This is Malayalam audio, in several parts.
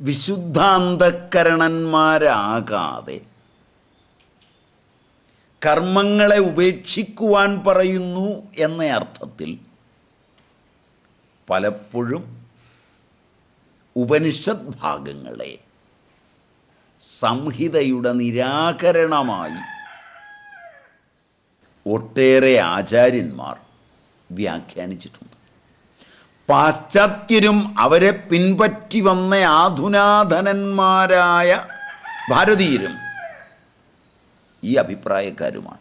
വിശുദ്ധാന്തക്കരണന്മാരാകാതെ കർമ്മങ്ങളെ ഉപേക്ഷിക്കുവാൻ പറയുന്നു എന്ന അർത്ഥത്തിൽ പലപ്പോഴും ഉപനിഷത് ഭാഗങ്ങളെ സംഹിതയുടെ നിരാകരണമായി ഒട്ടേറെ ആചാര്യന്മാർ വ്യാഖ്യാനിച്ചിട്ടുണ്ട്. പാശ്ചാത്യരും അവരെ പിൻപറ്റി വന്ന ആധുനാധനന്മാരായ ഭാരതീയരും ഈ അഭിപ്രായക്കാരുമാണ്.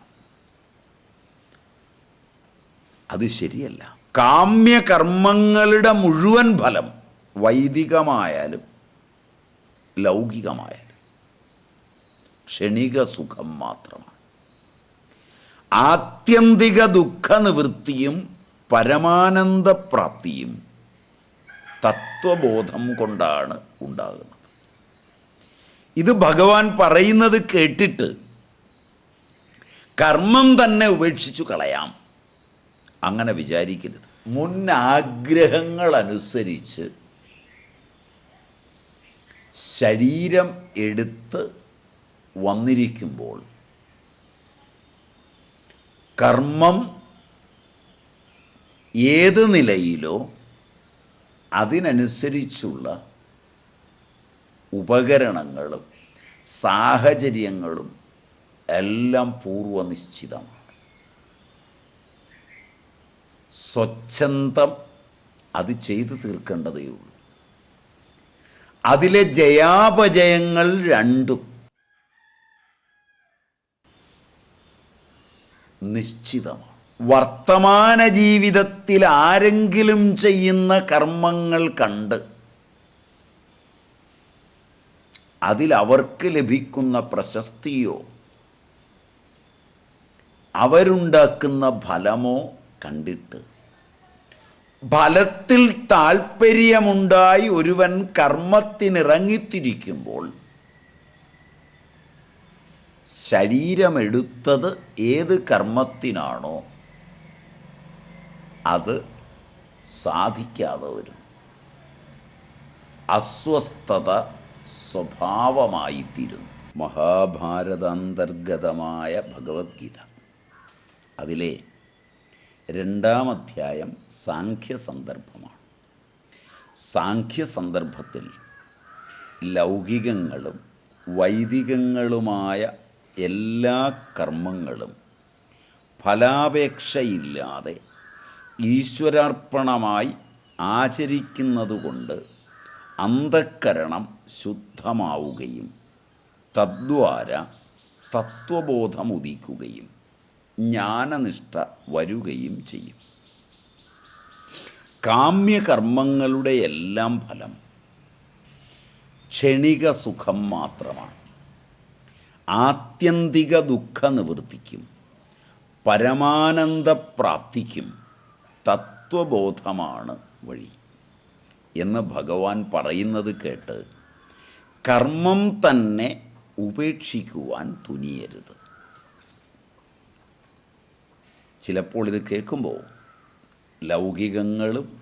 അത് ശരിയല്ല. കാമ്യകർമ്മങ്ങളുടെ മുഴുവൻ ഫലം വൈദികമായാലും ലൗകികമായാലും ക്ഷണിക സുഖം മാത്രമാണ്. ആത്യന്തിക ദുഃഖ നിവൃത്തിയും പരമാനന്ദപ്രാപ്തിയും തത്വബോധം കൊണ്ടാണ് ഉണ്ടാകുന്നത്. ഇത് ഭഗവാൻ പറയുന്നത് കേട്ടിട്ട് കർമ്മം തന്നെ ഉപേക്ഷിച്ചു കളയാം. അങ്ങനെ വിചാരിക്കരുത്. മുൻ ആഗ്രഹങ്ങളനുസരിച്ച് ശരീരം എടുത്ത് വന്നിരിക്കുമ്പോൾ കർമ്മം ഏത് നിലയിലോ അതിനനുസരിച്ചുള്ള ഉപകരണങ്ങളും സാഹചര്യങ്ങളും എല്ലാം പൂർവനിശ്ചിതമാണ് സ്വച്ഛന്തം അത് ചെയ്തു തീർക്കേണ്ടതേ ഉള്ളൂ. അതിലെ ജയാപജയങ്ങൾ രണ്ടും നിശ്ചിതമാണ്. വർത്തമാന ജീവിതത്തിൽ ആരെങ്കിലും ചെയ്യുന്ന കർമ്മങ്ങൾ കണ്ട് അതിൽ അവർക്ക് ലഭിക്കുന്ന പ്രശസ്തിയോ അവരുണ്ടാക്കുന്ന ഫലമോ കണ്ടിട്ട് ഫലത്തിൽ താൽപ്പര്യമുണ്ടായി ഒരുവൻ കർമ്മത്തിനിറങ്ങിത്തിരിക്കുമ്പോൾ ശരീരമെടുത്തത് ഏത് കർമ്മത്തിനാണോ അത് സാധിക്കാതെ വരും. അസ്വസ്ഥത സ്വഭാവമായിത്തീരുന്നു. മഹാഭാരതാന്തർഗതമായ ഭഗവത്ഗീത. അതിലെ രണ്ടാം അധ്യായം സാഖ്യ സന്ദർഭമാണ് സാഖ്യ സന്ദർഭത്തിൽ ലൗകികങ്ങളും വൈദികങ്ങളുമായ എല്ലാ കർമ്മങ്ങളും ഫലാപേക്ഷയില്ലാതെ ഈശ്വരാർപ്പണമായി ആചരിക്കുന്നതുകൊണ്ട് അന്ധക്കരണം ശുദ്ധമാവുകയും തദ്വാര തത്വബോധമുദിക്കുകയും ജ്ഞാനനിഷ്ഠ വരുകയും ചെയ്യും. കാമ്യകർമ്മങ്ങളുടെ എല്ലാം ഫലം ക്ഷണിക സുഖം മാത്രമാണ്. ആത്യന്തിക ദുഃഖ നിവൃത്തിക്കും പരമാനന്ദപ്രാപ്തിക്കും തത്വബോധമാണ് വഴി എന്ന് ഭഗവാൻ പറയുന്നത് കേട്ട് കർമ്മം തന്നെ ഉപേക്ഷിക്കുവാൻ തുനിയരുത്. ചിലപ്പോൾ ഇത് കേൾക്കുമ്പോൾ ലൗകികങ്ങളും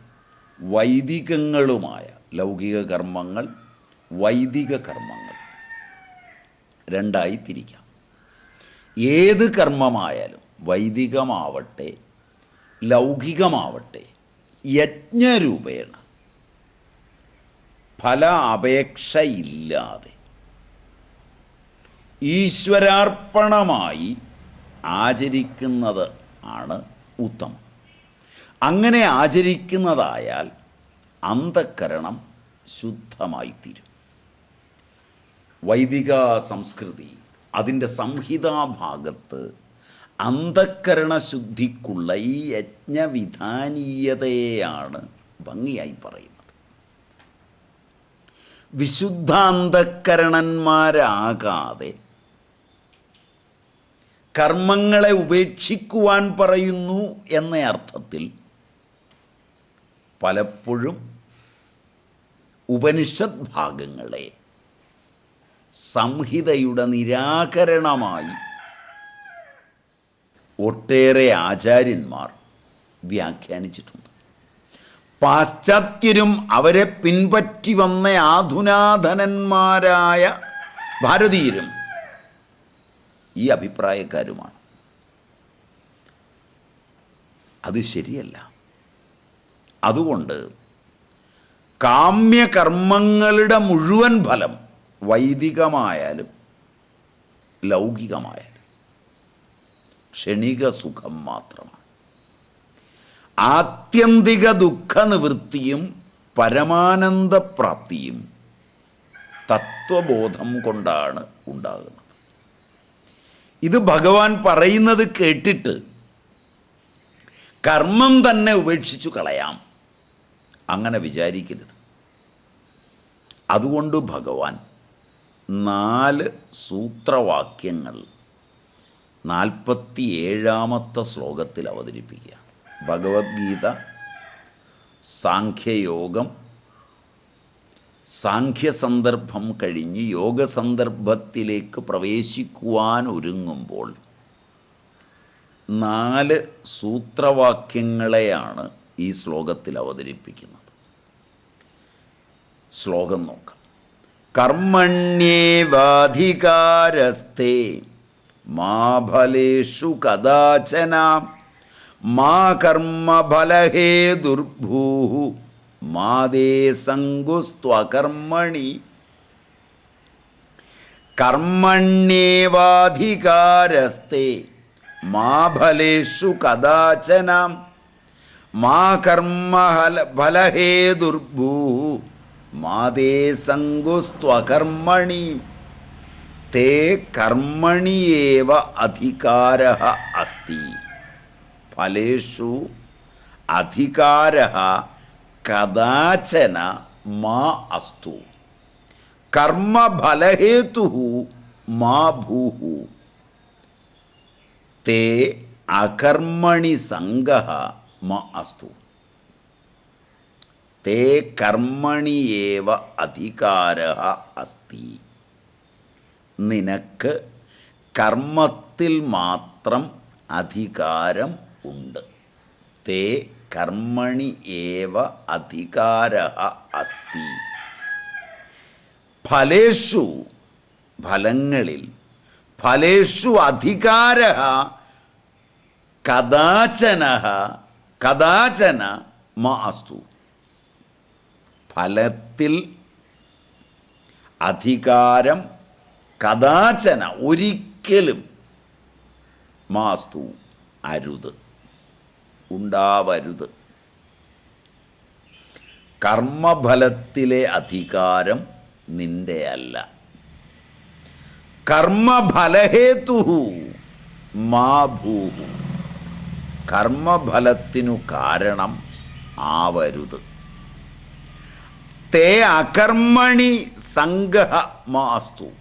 വൈദികങ്ങളുമായ ലൗകിക കർമ്മങ്ങൾ വൈദിക കർമ്മങ്ങൾ രണ്ടായി തിരിക്കാം ഏത് കർമ്മമായാലും വൈദികമാവട്ടെ ലൗകികമാവട്ടെ യജ്ഞരൂപേണ. ഫല അപേക്ഷയില്ലാതെ. ഈശ്വരാർപ്പണമായി ആചരിക്കുന്നത് ആണ് ഉത്തമം. അങ്ങനെ ആചരിക്കുന്നതായാൽ അന്ധക്കരണം ശുദ്ധമായിത്തീരും. വൈദിക സംസ്കൃതി അതിന്റെ സംഹിതാഭാഗത്ത് അന്ധക്കരണ ശുദ്ധിക്കുള്ള ഈ യജ്ഞവിധാനീയതയെയാണ് ഭംഗിയായി പറയുന്നത്. വിശുദ്ധാന്തക്കരണന്മാരാകാതെ കർമ്മങ്ങളെ ഉപേക്ഷിക്കുവാൻ പറയുന്നു എന്ന അർത്ഥത്തിൽ പലപ്പോഴും ഉപനിഷത് ഭാഗങ്ങളെ സംഹിതയുടെ നിരാകരണമായി ഒട്ടേറെ ആചാര്യന്മാർ വ്യാഖ്യാനിച്ചിട്ടുണ്ട്. പാശ്ചാത്യരും അവരെ പിൻപറ്റി വന്ന ആധുനാധനന്മാരായ ഭാരതീയരും ഈ അഭിപ്രായക്കാരുമാണ്. അത് ശരിയല്ല. അതുകൊണ്ട് കാമ്യകർമ്മങ്ങളുടെ മുഴുവൻ ഫലം വൈദികമായാലും ലൗകികമായാലും ക്ഷണിക സുഖം മാത്രമാണ് ആത്യന്തിക ദുഃഖനിവൃത്തിയും പരമാനന്ദപ്രാപ്തിയും തത്വബോധം കൊണ്ടാണ് ഉണ്ടാകുന്നത്. ഇത് ഭഗവാൻ പറയുന്നത് കേട്ടിട്ട് കർമ്മം തന്നെ ഉപേക്ഷിച്ചു കളയാം. അങ്ങനെ വിചാരിക്കരുത്. അതുകൊണ്ട് ഭഗവാൻ നാല് സൂത്രവാക്യങ്ങൾ നാൽപ്പത്തി ഏഴാമത്തെ ശ്ലോകത്തിൽ അവതരിപ്പിക്കുക. ഭഗവത്ഗീത സാഖ്യയോഗം സാഖ്യസന്ദർഭം കഴിഞ്ഞ് യോഗസന്ദർഭത്തിലേക്ക് പ്രവേശിക്കുവാൻ ഒരുങ്ങുമ്പോൾ നാല് സൂത്രവാക്യങ്ങളെയാണ് ഈ ശ്ലോകത്തിൽ അവതരിപ്പിക്കുന്നത്. ശ്ലോകം നോക്കാം. കർമ്മണ്യേവാധികാരസ്ഥേ മാ കഥാചന മാ കർമ്മഫലഹേ ദുർഭൂ മാതേ സങ്കുസ്ത്വകർമ്മണി. കർമ്മണ്യേവാധികാരസ്തേ മാ ഫലേഷു കദാചന മാ കർമ്മഹല ഫലഹേ ദുർഭൂ മാതേ സങ്കുസ്ത്വകർമ്മണി. തേ കർമ്മണിയേവ അധികാര അസ്തി ഫലേഷു അധികാര കഥാചന മാ അസ്തു കർമ്മഫലഹേതു മാ ഭൂഹു തേ അകർമ്മണി സംഗ മാ അസ്തു തേ കർമ്മണിയേവ അധികാര അസ്തി നിനക്ക് കർമ്മത്തിൽ മാത്രം അധികാരം ഉണ്ട്. തേ കർമ്മണി ഏവ അധികാര അസ്തി. ഫലേഷു ഫലങ്ങളിൽ ഫലേഷു അധികാര കഥാചന കഥാചന മാസ്തു ഫലത്തിൽ അധികാരം കഥാചന ഒരിക്കലും മാസ്തു അരുത് ഉണ്ടാവരുത്. കർമ്മഫലത്തിലെ അധികാരം നിന്റെ അല്ല. കർമ്മഫലഹേതു മാ ഭൂഹു കർമ്മഫലത്തിനു കാരണം ആവരുത്. തേ അകർമ്മണി സംഗഹ മാസ്തു.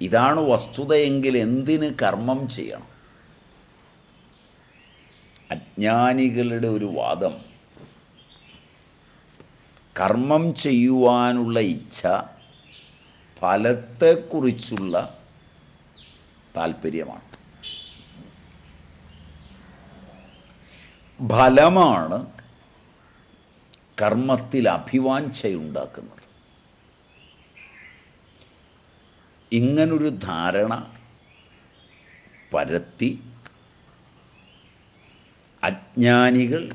ഇതാണ് വസ്തുതയെങ്കിൽ എന്തിന് കർമ്മം ചെയ്യണം? അജ്ഞാനികളുടെ ഒരു വാദം. കർമ്മം ചെയ്യുവാനുള്ള ഇച്ഛ ഫലത്തെക്കുറിച്ചുള്ള താല്പര്യമാണ് ഫലമാണ് കർമ്മത്തിൽ അഭിവാഞ്ചയുണ്ടാക്കുന്നത് ഇങ്ങനൊരു ധാരണ പരത്തി അജ്ഞാനികൾ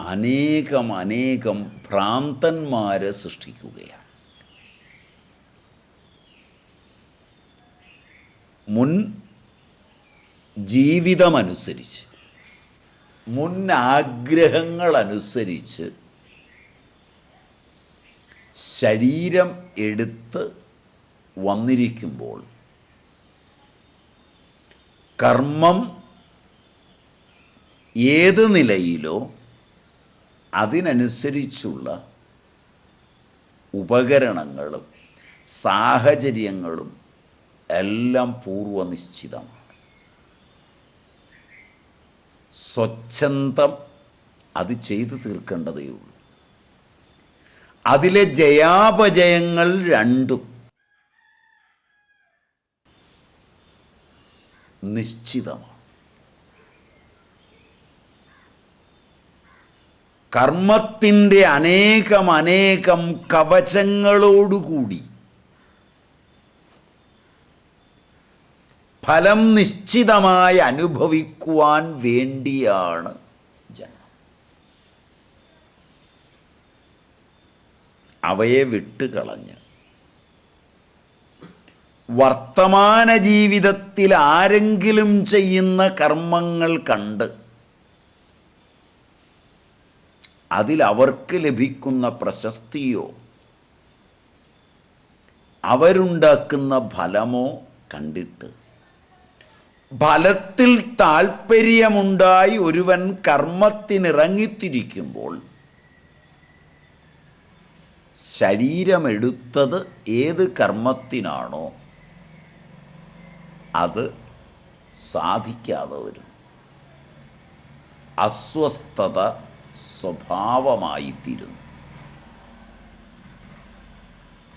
അനേകം അനേകം ഭ്രാന്തന്മാരെ സൃഷ്ടിക്കുകയാണ്. മുൻ ജീവിതമനുസരിച്ച് മുൻ ആഗ്രഹങ്ങളനുസരിച്ച് ശരീരം എടുത്ത് വന്നിരിക്കുമ്പോൾ കർമ്മം ഏത് നിലയിലോ അതിനനുസരിച്ചുള്ള ഉപകരണങ്ങളും സാഹചര്യങ്ങളും എല്ലാം പൂർവനിശ്ചിതമാണ് സ്വച്ഛന്തം അത് ചെയ്തു തീർക്കേണ്ടതേയുള്ളൂ. അതിലെ ജയാപജയങ്ങൾ രണ്ടും നിശ്ചിതമാണ്. കർമ്മത്തിന്റെ അനേകം അനേകം കവചങ്ങളോടുകൂടി ഫലം നിശ്ചിതമായി അനുഭവിക്കുവാൻ വേണ്ടിയാണ് ജന്മം. അവയെ വിട്ടുകളഞ്ഞ് വർത്തമാന ജീവിതത്തിൽ ആരെങ്കിലും ചെയ്യുന്ന കർമ്മങ്ങൾ കണ്ട് അതിൽ അവർക്ക് ലഭിക്കുന്ന പ്രശസ്തിയോ അവരുണ്ടാക്കുന്ന ഫലമോ കണ്ടിട്ട് ഫലത്തിൽ താൽപ്പര്യമുണ്ടായി ഒരുവൻ കർമ്മത്തിനിറങ്ങിത്തിരിക്കുമ്പോൾ ശരീരമെടുത്തത് ഏത് കർമ്മത്തിനാണോ അത് സാധിക്കാതെ വരും. അസ്വസ്ഥത സ്വഭാവമായിത്തീരുന്നു.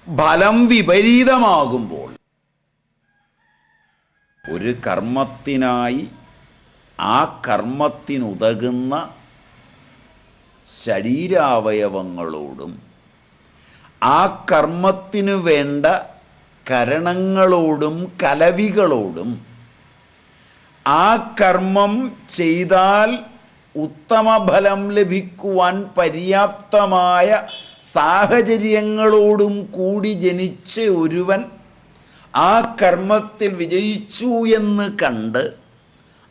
ഫലം വിപരീതമാകുമ്പോൾ ഒരു കർമ്മത്തിനായി ആ കർമ്മത്തിനുതകുന്ന ശരീരാവയവങ്ങളോടും ആ കർമ്മത്തിനു വേണ്ട കരണങ്ങളോടും കലവികളോടും ആ കർമ്മം ചെയ്താൽ ഉത്തമഫലം ലഭിക്കുവാൻ പര്യാപ്തമായ സാഹചര്യങ്ങളോടും കൂടി ജനിച്ച ഒരുവൻ ആ കർമ്മത്തിൽ വിജയിച്ചു എന്ന് കണ്ട്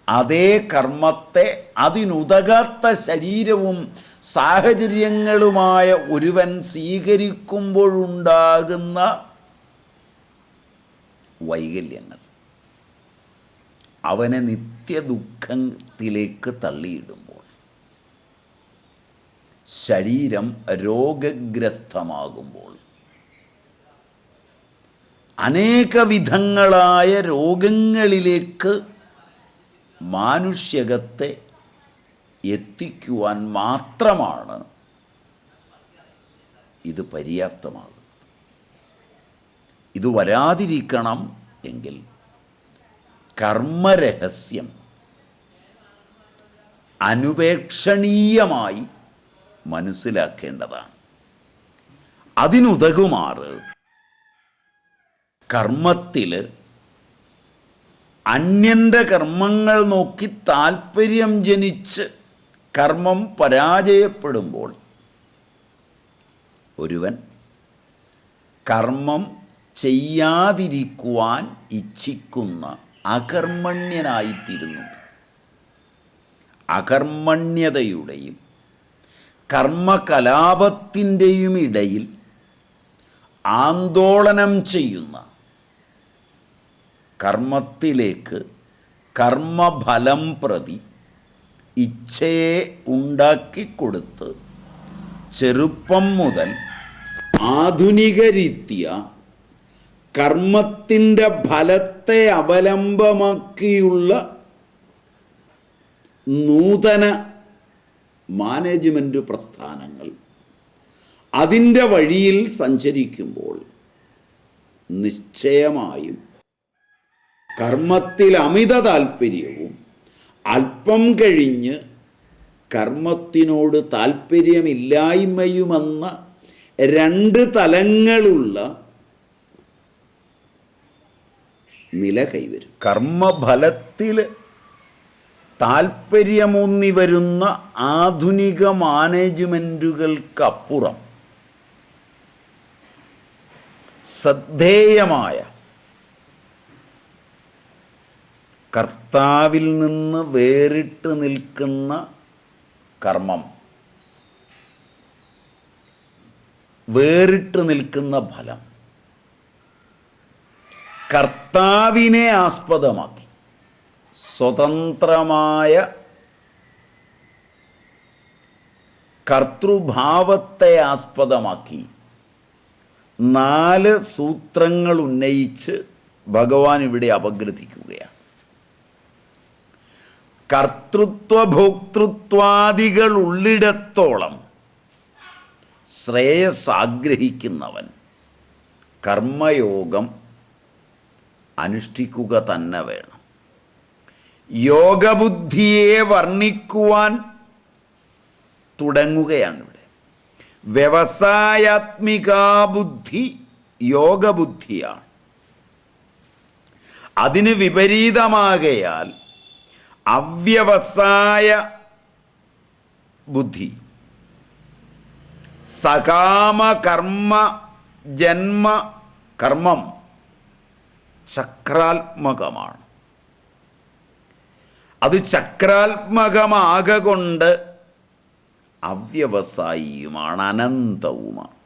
അതേ കർമ്മത്തെ അതിനുതകാത്ത ശരീരവും സാഹചര്യങ്ങളുമായ ഒരുവൻ സ്വീകരിക്കുമ്പോഴുണ്ടാകുന്ന വൈകല്യങ്ങൾ. അവനെ നിത്യദുഃഖത്തിലേക്ക് തള്ളിയിടുമ്പോൾ ശരീരം രോഗഗ്രസ്തമാകുമ്പോൾ അനേകവിധങ്ങളായ രോഗങ്ങളിലേക്ക് മാനുഷ്യകത്തെ എത്തിക്കുവാൻ മാത്രമാണ് ഇത് പര്യാപ്തമാകുന്നത്. ഇത് വരാതിരിക്കണം എങ്കിൽ കർമ്മരഹസ്യം അനുപേക്ഷണീയമായി മനസ്സിലാക്കേണ്ടതാണ്. അതിനുതകുമാറ് കർമ്മത്തിൽ അന്യന്റെ കർമ്മങ്ങൾ നോക്കി താല്പര്യം ജനിച്ച് കർമ്മം പരാജയപ്പെടുമ്പോൾ ഒരുവൻ കർമ്മം ചെയ്യാതിരിക്കുവാൻ ഇച്ഛിക്കുന്ന അകർമ്മണ്യനായിത്തീരുന്നു അകർമ്മണ്യതയുടെയും കർമ്മകലാപത്തിന്റെയും ഇടയിൽ ആന്തോളനം ചെയ്യുന്ന കർമ്മത്തിലേക്ക് കർമ്മഫലം പ്രതി ഇച്ഛയെ ഉണ്ടാക്കിക്കൊടുത്ത് ചെറുപ്പം മുതൽ ആധുനിക രീത്യ കർമ്മത്തിന്റെ ഫലത്തെ അവലംബമാക്കിയുള്ള നൂതന മാനേജ്മെന്റ് പ്രസ്ഥാനങ്ങൾ അതിന്റെ വഴിയിൽ സഞ്ചരിക്കുമ്പോൾ നിശ്ചയമായും കർമ്മത്തിൽ അമിത താല്പര്യവും അല്പം കഴിഞ്ഞ് കർമ്മത്തിനോട് താല്പര്യമില്ലായ്മയുമെന്ന രണ്ട് തലങ്ങളുള്ള നില കൈവരും. കർമ്മഫലത്തിൽ താല്പര്യമൂന്നി വരുന്ന ആധുനിക മാനേജ്മെന്റുകൾക്കപ്പുറം ശ്രദ്ധേയമായ കർത്താവിൽ നിന്ന് വേറിട്ട് നിൽക്കുന്ന കർമ്മം വേറിട്ട് നിൽക്കുന്ന ഫലം കർത്താവിനെ ആസ്പദമാക്കി. സ്വതന്ത്രമായ കർത്തൃഭാവത്തെ ആസ്പദമാക്കി. നാല് സൂത്രങ്ങൾ ഉന്നയിച്ച് ഭഗവാൻ ഇവിടെ അപഗ്രഥിക്കുകയാണ്. കർത്തൃത്വ ഭോക്തൃത്വാദികൾ ഉള്ളിടത്തോളം ശ്രേയസ് ആഗ്രഹിക്കുന്നവൻ കർമ്മയോഗം അനുഷ്ഠിക്കുക തന്നെ വേണം. യോഗബുദ്ധിയെ വർണിക്കുവാൻ തുടങ്ങുകയാണ് ഇവിടെ. വ്യവസായാത്മികാ ബുദ്ധി യോഗബുദ്ധിയാണ്. അതിന് വിപരീതമാകയാൽ അവ്യവസായ ബുദ്ധി സകാമ കർമ്മ ജന്മ കർമ്മം ചക്രാത്മകമാണ്. അത് ചക്രാത്മകമാകൊണ്ട് അവ്യവസായിയുമാണ് അനന്തവുമാണ്.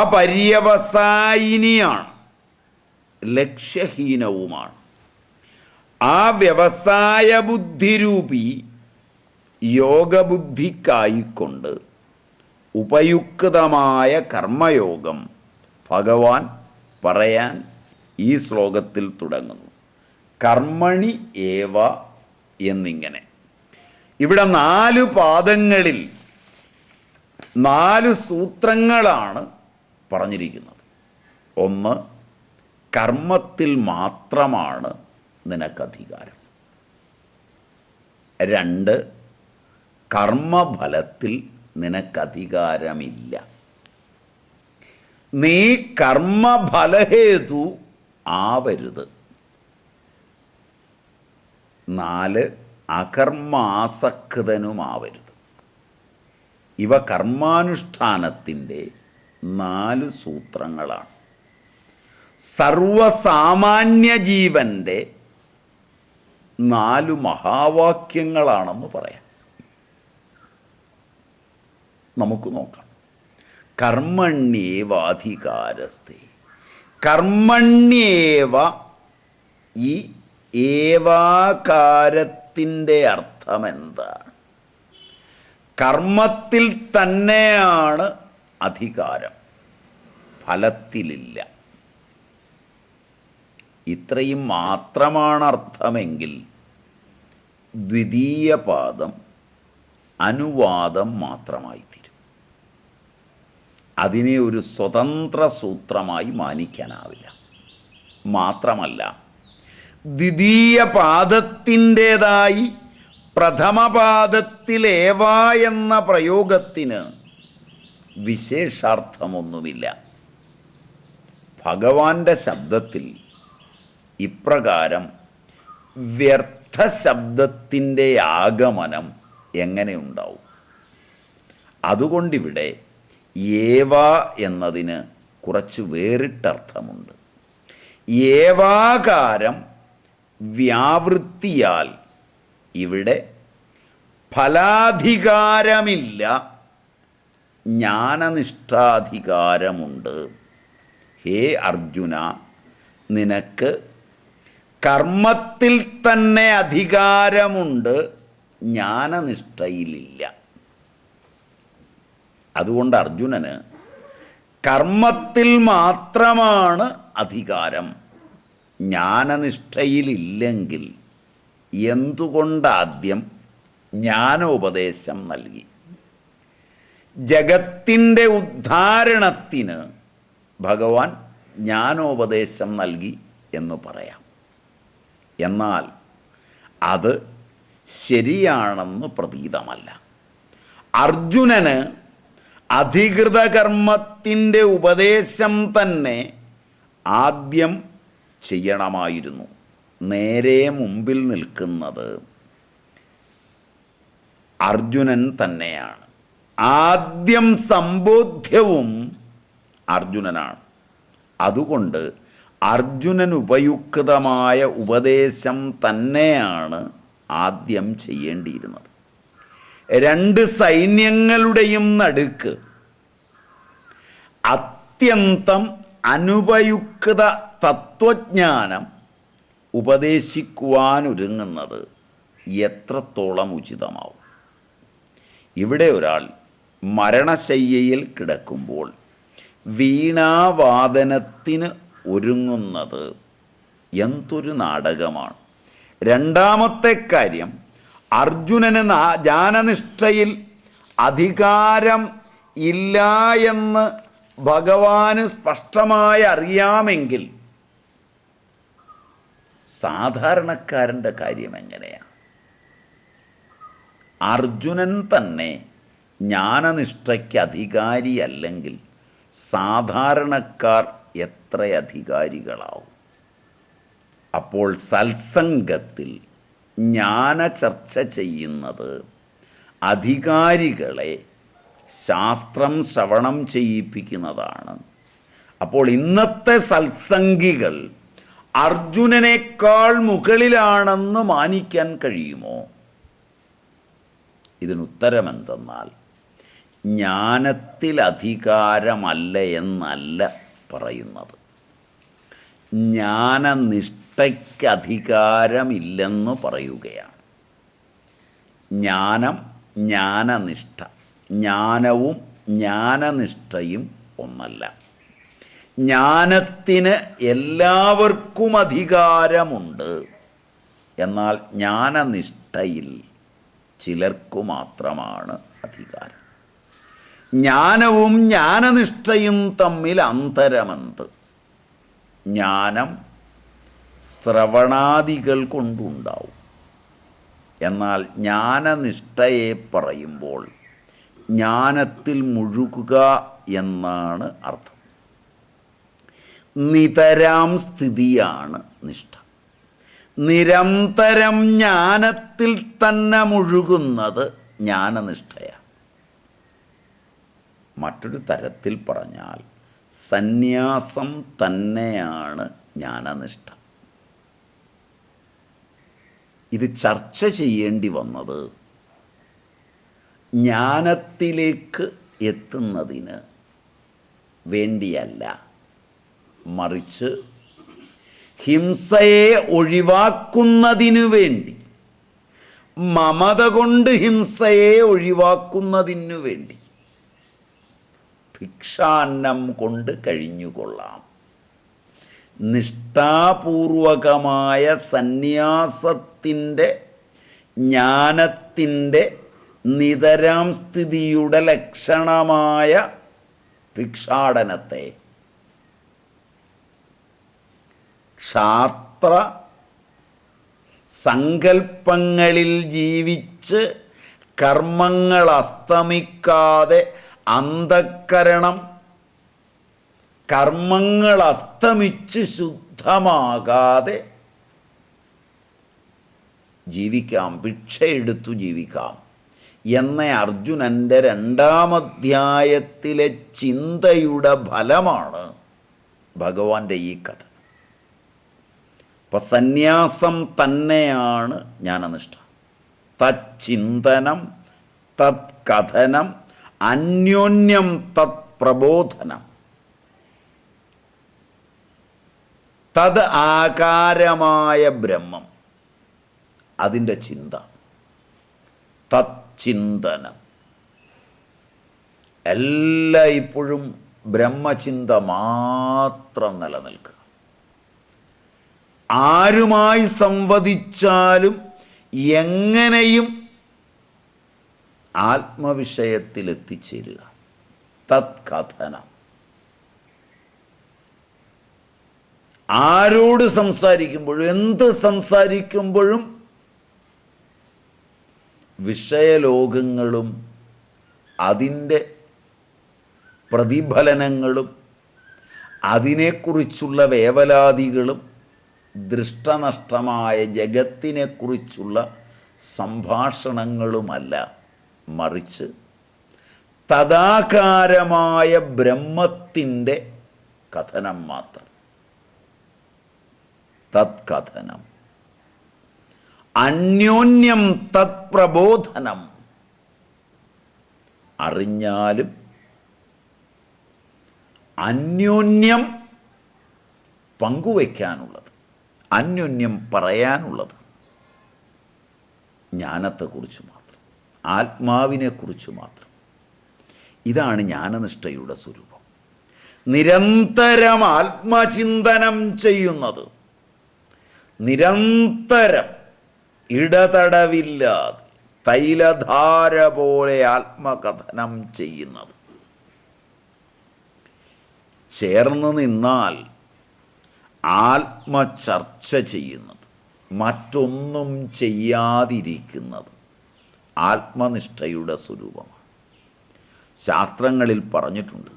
അപര്യവസായിനിയാണ് ലക്ഷ്യഹീനവുമാണ്. ആ വ്യവസായ ബുദ്ധിരൂപി യോഗബുദ്ധിക്കായിക്കൊണ്ട് ഉപയുക്തമായ കർമ്മയോഗം ഭഗവാൻ പറയാൻ ഈ ശ്ലോകത്തിൽ തുടങ്ങുന്നു. കർമ്മണി ഏവ എന്നിങ്ങനെ. ഇവിടെ നാലു പാദങ്ങളിൽ നാല് സൂത്രങ്ങളാണ് പറഞ്ഞിരിക്കുന്നത്. ഒന്ന് കർമ്മത്തിൽ മാത്രമാണ് നിനക്കധികാരം. രണ്ട് കർമ്മഫലത്തിൽ നിനക്കധികാരമില്ല. നീ കർമ്മഫലഹേതു ആവരുത്. നാല് അകർമാസക്തനുമാവരുത്. ഇവ കർമാനുഷ്ഠാനത്തിന്റെ നാല് സൂത്രങ്ങളാണ്. സർവസാമാന്യ ജീവന്റെ നാലു മഹാവാക്യങ്ങളാണെന്ന് പറയാം. നമുക്ക് നോക്കാം. കർമ്മണ്യേവാധികാരസ്ഥേ. കർമ്മണ്യേവ ഈ ഏവാകാരത്തിന്റെ അർത്ഥം എന്താണ് കർമ്മത്തിൽ തന്നെയാണ് അധികാരം. ഫലത്തിലില്ല. ഇത്രയും മാത്രമാണ് അർത്ഥമെങ്കിൽ ദ്വിതീയ പാദം അനുവാദം മാത്രമായി തീരും അതിനെ ഒരു സ്വതന്ത്ര സൂത്രമായി മാനിക്കാനാവില്ല. മാത്രമല്ല ദ്വിതീയ പാദത്തിന്റേതായി പ്രഥമപാദത്തിലേവാ എന്ന പ്രയോഗത്തിന് വിശേഷാർത്ഥമൊന്നുമില്ല. ഭഗവാന്റെ ശബ്ദത്തിൽ ഇപ്രകാരം വ്യർത്ഥ ശബ്ദത്തിന്റെ ആഗമനം എങ്ങനെയുണ്ടാവും? അതുകൊണ്ടിവിടെ ഏവ എന്നതിന് കുറച്ച് വേറിട്ടർത്ഥമുണ്ട്. ഏവാകാരം വ്യാവൃത്തിയാൽ ഇവിടെ ഫലാധികാരമില്ല ജ്ഞാനനിഷ്ഠാധികാരമുണ്ട്. ഹേ അർജുന നിനക്ക് കർമ്മത്തിൽ തന്നെ അധികാരമുണ്ട് ജ്ഞാനനിഷ്ഠയിലില്ല. അതുകൊണ്ട് അർജുനന് കർമ്മത്തിൽ മാത്രമാണ് അധികാരം. ജ്ഞാനനിഷ്ഠയിലില്ലെങ്കിൽ എന്തുകൊണ്ടാദ്യം ജ്ഞാനോപദേശം നൽകി? ജഗത്തിന്റെ ഉദ്ധാരണത്തിന് ഭഗവാൻ ജ്ഞാനോപദേശം നൽകി എന്ന് പറയാം. എന്നാൽ അത് ശരിയാണെന്ന് പ്രതീതമല്ല. അർജുനന് അധികൃത കർമ്മത്തിന്റെ ഉപദേശം തന്നെ ആദ്യം ചെയ്യണമായിരുന്നു. നേരെ മുമ്പിൽ നിൽക്കുന്നത് അർജുനൻ തന്നെയാണ്. ആദ്യം സംബോധ്യവും അർജുനനാണ്. അതുകൊണ്ട് അർജുനൻ ഉപയുക്തമായ ഉപദേശം തന്നെയാണ് ആദ്യം ചെയ്യേണ്ടിയിരുന്നത്. രണ്ട് സൈന്യങ്ങളുടെയും നടുക്ക്. അത്യന്തം അനുപയുക്ത തത്വജ്ഞാനം ഉപദേശിക്കുവാനൊരുങ്ങുന്നത് എത്രത്തോളം ഉചിതമാവും. ഇവിടെ ഒരാൾ മരണശയ്യയിൽ കിടക്കുമ്പോൾ വീണാവാദനത്തിന് ഒരുങ്ങുന്നത് എന്തൊരു നാടകമാണ്. രണ്ടാമത്തെ കാര്യം അർജുനന് ജ്ഞാനനിഷ്ഠയിൽ അധികാരം ഇല്ല എന്ന് ഭഗവാന് സ്പഷ്ടമായി അറിയാമെങ്കിൽ സാധാരണക്കാരന്റെ കാര്യം എങ്ങനെയാണ് അർജുനൻ തന്നെ ജ്ഞാനനിഷ്ഠയ്ക്ക് അധികാരിയല്ലെങ്കിൽ സാധാരണക്കാർ എത്ര അധികാരികളാവും? അപ്പോൾ സത്സംഗത്തിൽ ജ്ഞാന ചർച്ച ചെയ്യുന്നത്. അധികാരികളെ ശാസ്ത്രം ശ്രവണം ചെയ്യിപ്പിക്കുന്നതാണ്. അപ്പോൾ ഇന്നത്തെ സത്സംഗികൾ അർജുനനേക്കാൾ മുകളിലാണെന്ന് മാനിക്കാൻ കഴിയുമോ? ഇതിനുത്തരമെന്തെന്നാൽ ജ്ഞാനത്തിൽ അധികാരമല്ല എന്നല്ല പറയുന്നത്. ജ്ഞാനനിഷ്ഠയ്ക്ക് അധികാരമില്ലെന്ന് പറയുകയാണ്. ജ്ഞാനം ജ്ഞാനനിഷ്ഠ. ജ്ഞാനവും ജ്ഞാനനിഷ്ഠയും ഒന്നല്ല. ജ്ഞാനത്തിന് എല്ലാവർക്കും അധികാരമുണ്ട്. എന്നാൽ ജ്ഞാനനിഷ്ഠയിൽ ചിലർക്കു മാത്രമാണ് അധികാരം. ജ്ഞാനവും ജ്ഞാനനിഷ്ഠയും തമ്മിൽ അന്തരമെന്ത് ജ്ഞാനം ശ്രവണാദികൾ കൊണ്ടുണ്ടാവും. എന്നാൽ ജ്ഞാനനിഷ്ഠയെ പറയുമ്പോൾ ജ്ഞാനത്തിൽ മുഴുകുക എന്നാണ് അർത്ഥം. നിതരാം സ്ഥിതിയാണ് നിഷ്ഠ. നിരന്തരം ജ്ഞാനത്തിൽ തന്നെ മുഴുകുന്നത് ജ്ഞാനനിഷ്ഠയാണ്. മറ്റൊരു തരത്തിൽ പറഞ്ഞാൽ സന്യാസം തന്നെയാണ് ജ്ഞാനനിഷ്ഠ. ഇത് ചർച്ച ചെയ്യേണ്ടി വന്നത് ജ്ഞാനത്തിലേക്ക് എത്തുന്നതിന് വേണ്ടിയല്ല. മറിച്ച് ഹിംസയെ ഒഴിവാക്കുന്നതിനു വേണ്ടി മമത കൊണ്ട് ഹിംസയെ ഒഴിവാക്കുന്നതിനു വേണ്ടി ഭിക്ഷാന്നം കൊണ്ട് കഴിഞ്ഞുകൊള്ളാം. നിഷ്ഠാപൂർവകമായ സന്യാസത്തിന്റെ ജ്ഞാനത്തിന്റെ നിതരാം സ്ഥിതിയുടെ ലക്ഷണമായ ഭിക്ഷാടനത്തെ. ക്ഷാത്ര സങ്കൽപ്പങ്ങളിൽ ജീവിച്ച് കർമ്മങ്ങൾ അസ്തമിക്കാതെ അന്ധക്കരണം കർമ്മങ്ങൾ അസ്തമിച്ച് ശുദ്ധമാകാതെ ജീവിക്കാം ഭിക്ഷയെടുത്തു ജീവിക്കാം എന്ന അർജുനന്റെ രണ്ടാമധ്യായത്തിലെ ചിന്തയുടെ ഫലമാണ് ഭഗവാന്റെ ഈ കഥ. അപ്പം സന്യാസം തന്നെയാണ് ജ്ഞാനനിഷ്ഠ. തച്ചിന്തനം തത് കഥനം അന്യോന്യം തത് പ്രബോധനം തത് ആകാരമായ ബ്രഹ്മം. അതിന്റെ ചിന്ത. തച്ചിന്തനം എല്ലാ ഇപ്പോഴും ബ്രഹ്മചിന്ത മാത്രം നിലനിൽക്കുക. ആരുമായി സംവദിച്ചാലും എങ്ങനെയും ആത്മവിഷയത്തിൽ എത്തിച്ചേരുക തത്കഥനം. ആരോട് സംസാരിക്കുമ്പോഴും എന്ത് സംസാരിക്കുമ്പോഴും വിഷയലോകങ്ങളും അതിന്റെ പ്രതിഫലനങ്ങളും അതിനെക്കുറിച്ചുള്ള വേവലാതികളും ദൃഷ്ടനഷ്ടമായ ജഗത്തിനെക്കുറിച്ചുള്ള സംഭാഷണങ്ങളുമല്ല. മറിച്ച് തദാകാരമായ ബ്രഹ്മത്തിന്റെ കഥനം മാത്രം. തത്കഥനം അന്യോന്യം തത്പ്രബോധനം അറിഞ്ഞാലും അന്യോന്യം പങ്കുവയ്ക്കാനുള്ളത് അന്യോന്യം പറയാനുള്ളത് ജ്ഞാനത്തെക്കുറിച്ച് മാത്രം ആത്മാവിനെക്കുറിച്ച് മാത്രം. ഇതാണ് ജ്ഞാനനിഷ്ഠയുടെ സ്വരൂപം. നിരന്തരം ആത്മചിന്തനം ചെയ്യുന്നത് നിരന്തരം ഇടതടവില്ലാതെ തൈലധാര പോലെ ആത്മകഥനം ചെയ്യുന്നത്. ചേർന്ന് നിന്നാൽ ആത്മചർച്ച ചെയ്യുന്നത് മറ്റൊന്നും ചെയ്യാതിരിക്കുന്നത് ആത്മനിഷ്ഠയുടെ സ്വരൂപമാണ്. ശാസ്ത്രങ്ങളിൽ പറഞ്ഞിട്ടുണ്ട്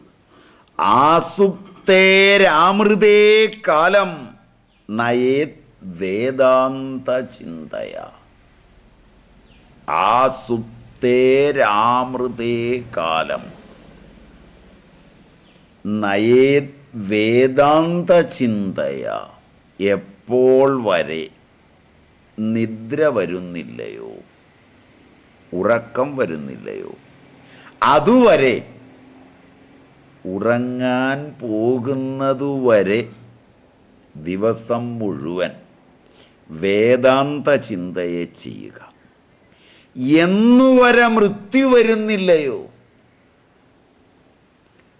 ആസുപ്തേരാമൃതേ കാലം നയേത് വേദാന്ത ചിന്തയ ആസുപ്തേരാമൃതേ കാലം. നയേ വേദാന്ത ചിന്തയ എപ്പോൾ വരെ? നിദ്ര വരുന്നില്ലയോ? ഉറക്കം വരുന്നില്ലയോ? അതുവരെ. ഉറങ്ങാൻ പോകുന്നതുവരെ ദിവസം മുഴുവൻ. വേദാന്ത ചിന്തയെ ചെയ്യുക. എന്നുവരെ മൃത്യു വരുന്നില്ലയോ?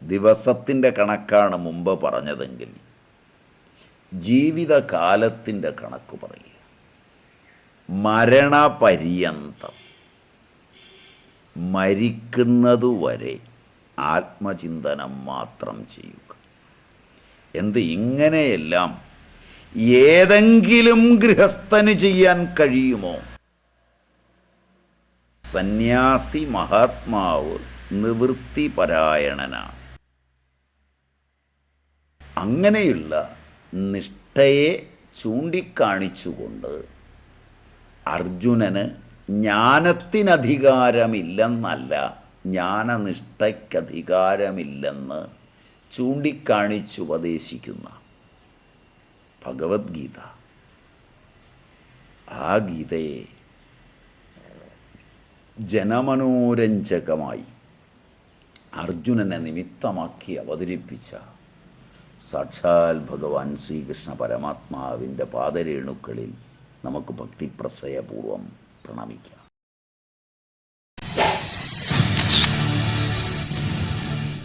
ദിവസത്തിന്റെ കണക്കാണ് മുമ്പ് പറഞ്ഞതെങ്കിൽ ജീവിതകാലത്തിന്റെ കണക്ക് പറയുക. മരണപര്യന്തം. മരിക്കുന്നതുവരെ ആത്മചിന്തനം മാത്രം ചെയ്യുക. എന്ത് ഇങ്ങനെയെല്ലാം ഏതെങ്കിലും ഗൃഹസ്ഥന് ചെയ്യാൻ കഴിയുമോ? സന്യാസി മഹാത്മാവ് നിവൃത്തിപരായണനാണ്. അങ്ങനെയുള്ള നിഷ്ഠയെ ചൂണ്ടിക്കാണിച്ചുകൊണ്ട് അർജുനന് ജ്ഞാനത്തിനധികാരമില്ലെന്നല്ല ജ്ഞാനനിഷ്ഠയ്ക്കധികാരമില്ലെന്ന് ചൂണ്ടിക്കാണിച്ചുപദേശിക്കുന്ന ഭഗവത്ഗീത ആ ഗീതയെ ജനമനോരഞ്ജകമായി അർജുനനെ നിമിത്തമാക്കി അവതരിപ്പിച്ച സാക്ഷാൽ ഭഗവാൻ ശ്രീകൃഷ്ണ പരമാത്മാവിന്റെ പാദരേണുക്കളിൽ നമുക്ക് ഭക്തിപ്രസയപൂർവം പ്രണമിക്കാം.